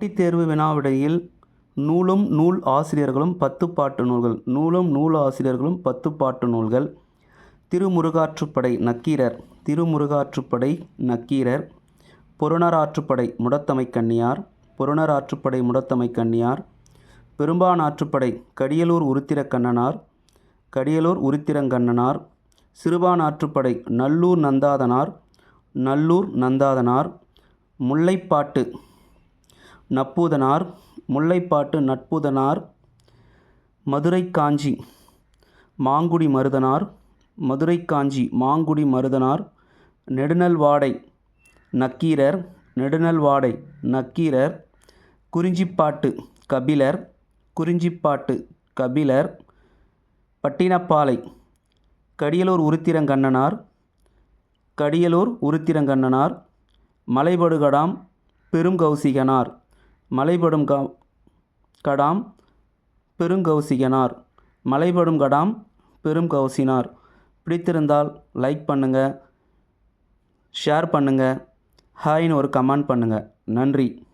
போட்டித் தேர்வு வினாவிடையில் நூலும் நூல் ஆசிரியர்களும் பத்து பாட்டு நூல்கள் நூலும் நூல் ஆசிரியர்களும் பத்து பாட்டு நூல்கள். திருமுருகாற்றுப்படை நக்கீரர் திருமுருகாற்றுப்படை நக்கீரர். புறணராற்றுப்படை முடத்தமைக்கண்ணியார் புறணராற்றுப்படை முடத்தமை கண்ணியார் பெரும்பானாற்றுப்படை கடியலூர் உருத்திரக்கண்ணனார் கடியலூர் உருத்திரங்கண்ணனார் சிறுபானாற்றுப்படை நல்லூர் நந்தாதனார் நல்லூர் நந்தாதனார். முல்லைப்பாட்டு நப்பூதனார் முல்லைப்பாட்டு நட்புதனார் மதுரை காஞ்சி மாங்குடி மருதனார் மதுரை காஞ்சி மாங்குடி மருதனார் நெடுநல்வாடை நக்கீரர் நெடுநல்வாடை நக்கீரர் குறிஞ்சிப்பாட்டு கபிலர் குறிஞ்சிப்பாட்டு கபிலர் பட்டினப்பாலை கடியலூர் உருத்திரங்கண்ணனார் கடியலூர் உருத்திரங்கண்ணனார் மலைபடுகடாம் பெருங்கௌசிகனார். மலைபடும் க கடாம் பெருங்கௌசிகனார். மலைபடும் கடாம் பெருங்கௌசினார். பிடித்திருந்தால் லைக் பண்ணுங்கள் ஷேர் பண்ணுங்கள் ஹாய்னு ஒரு கமெண்ட் பண்ணுங்கள் நன்றி.